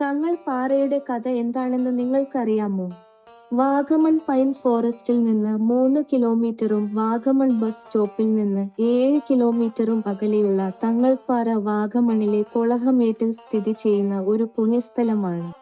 തങ്ങൾ പാറയുടെ കഥ എന്താണെന്ന് നിങ്ങൾക്കറിയാമോ? വാഗമൺ പൈൻ ഫോറസ്റ്റിൽ നിന്ന് മൂന്ന് കിലോമീറ്ററും വാഗമൺ ബസ് സ്റ്റോപ്പിൽ നിന്ന് ഏഴ് കിലോമീറ്ററും അകലെയുള്ള തങ്ങൾപ്പാറ വാഗമണിലെ കൊളഹമേട്ടിൽ സ്ഥിതി ചെയ്യുന്ന ഒരു പുണ്യസ്ഥലമാണ്.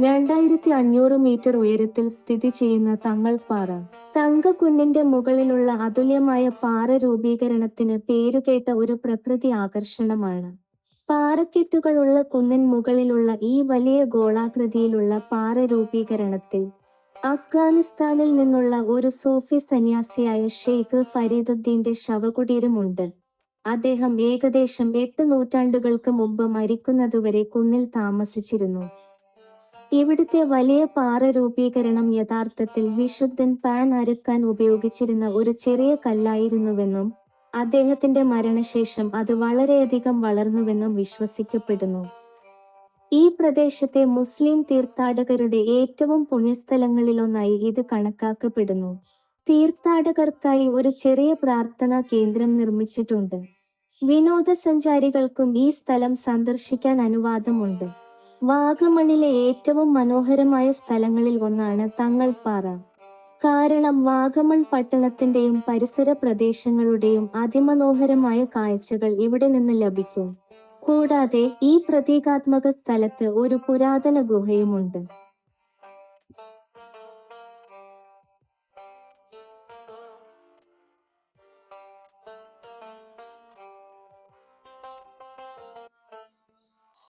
രണ്ടായിരത്തി അഞ്ഞൂറ് മീറ്റർ ഉയരത്തിൽ സ്ഥിതി ചെയ്യുന്ന തങ്ങൾപ്പാറ. തങ്കക്കുന്നിന്റെ മുകളിലുള്ള അതുല്യമായ പാറ രൂപീകരണത്തിന് പേരുകേട്ട ഒരു പ്രകൃതി ആകർഷണമാണ്. പാറക്കെട്ടുകളുള്ള കുന്നിൻ മുകളിലുള്ള ഈ വലിയ ഗോളാകൃതിയിലുള്ള പാറ രൂപീകരണത്തിൽ അഫ്ഗാനിസ്ഥാനിൽ നിന്നുള്ള ഒരു സൂഫി സന്യാസിയായ ഷെയ്ഖ് ഫരീദുദ്ദീന്റെ ശവകുടീരമുണ്ട്. അദ്ദേഹം ഏകദേശം എട്ട് നൂറ്റാണ്ടുകൾക്ക് മുമ്പ് മരിക്കുന്നതുവരെ കുന്നിൽ താമസിച്ചിരുന്നു. ഇവിടുത്തെ വലിയ പാറ രൂപീകരണം യഥാർത്ഥത്തിൽ വിശുദ്ധൻ പാൻ അരക്കാൻ ഉപയോഗിച്ചിരുന്ന ഒരു ചെറിയ കല്ലായിരുന്നുവെന്നും അദ്ദേഹത്തിന്റെ മരണശേഷം അത് വളരെയധികം വളർന്നുവെന്നും വിശ്വസിക്കപ്പെടുന്നു. ഈ പ്രദേശത്തെ മുസ്ലിം തീർത്ഥാടകരുടെ ഏറ്റവും പുണ്യസ്ഥലങ്ങളിലൊന്നായി ഇത് കണക്കാക്കപ്പെടുന്നു. തീർത്ഥാടകർക്കായി ഒരു ചെറിയ പ്രാർത്ഥനാ കേന്ദ്രം നിർമ്മിച്ചിട്ടുണ്ട്. വിനോദസഞ്ചാരികൾക്കും ഈ സ്ഥലം സന്ദർശിക്കാൻ അനുവാദമുണ്ട്. വാഗമണിലെ ഏറ്റവും മനോഹരമായ സ്ഥലങ്ങളിൽ ഒന്നാണ് തങ്ങൾപ്പാറ. കാരണം വാഗമൺ പട്ടണത്തിന്റെയും പരിസര പ്രദേശങ്ങളുടെയും അതിമനോഹരമായ കാഴ്ചകൾ ഇവിടെ നിന്ന് ലഭിക്കും. കൂടാതെ ഈ പ്രതീകാത്മക സ്ഥലത്ത് ഒരു പുരാതന ഗുഹയുമുണ്ട്.